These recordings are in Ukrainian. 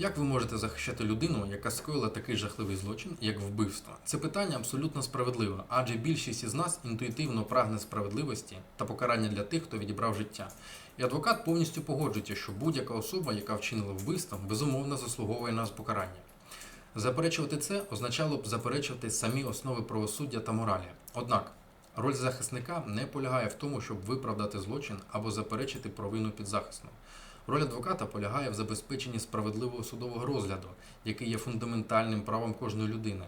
Як ви можете захищати людину, яка скоїла такий жахливий злочин, як вбивство? Це питання абсолютно справедливе, адже більшість із нас інтуїтивно прагне справедливості та покарання для тих, хто відібрав життя. І адвокат повністю погоджується, що будь-яка особа, яка вчинила вбивство, безумовно заслуговує на покарання. Заперечувати це означало б заперечувати самі основи правосуддя та моралі. Однак роль захисника не полягає в тому, щоб виправдати злочин або заперечити провину підзахисну. Роль адвоката полягає в забезпеченні справедливого судового розгляду, який є фундаментальним правом кожної людини.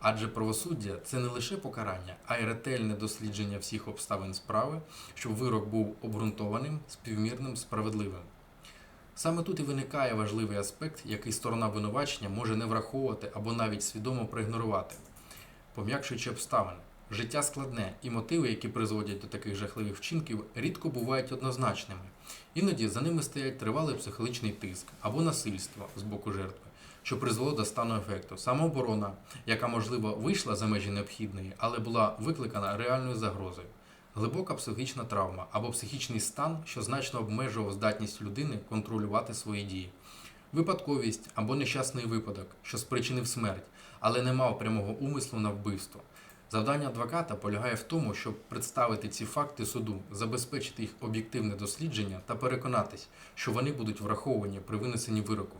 Адже правосуддя це не лише покарання, а й ретельне дослідження всіх обставин справи, щоб вирок був обґрунтованим, співмірним, справедливим. Саме тут і виникає важливий аспект, який сторона винувачення може не враховувати або навіть свідомо проігнорувати, пом'якшуючи обставини. Життя складне, і мотиви, які призводять до таких жахливих вчинків, рідко бувають однозначними. Іноді за ними стоять тривалий психологічний тиск або насильство з боку жертви, що призвело до стану ефекту, самооборона, яка, можливо, вийшла за межі необхідної, але була викликана реальною загрозою, глибока психічна травма або психічний стан, що значно обмежував здатність людини контролювати свої дії, випадковість або нещасний випадок, що спричинив смерть, але не мав прямого умислу на вбивство. Завдання адвоката полягає в тому, щоб представити ці факти суду, забезпечити їх об'єктивне дослідження та переконатись, що вони будуть враховані при винесенні вироку.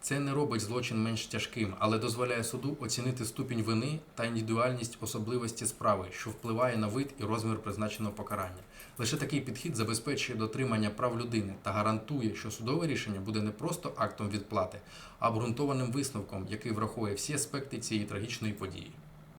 Це не робить злочин менш тяжким, але дозволяє суду оцінити ступінь вини та індивідуальність особливості справи, що впливає на вид і розмір призначеного покарання. Лише такий підхід забезпечує дотримання прав людини та гарантує, що судове рішення буде не просто актом відплати, а обґрунтованим висновком, який врахує всі аспекти цієї трагічної події.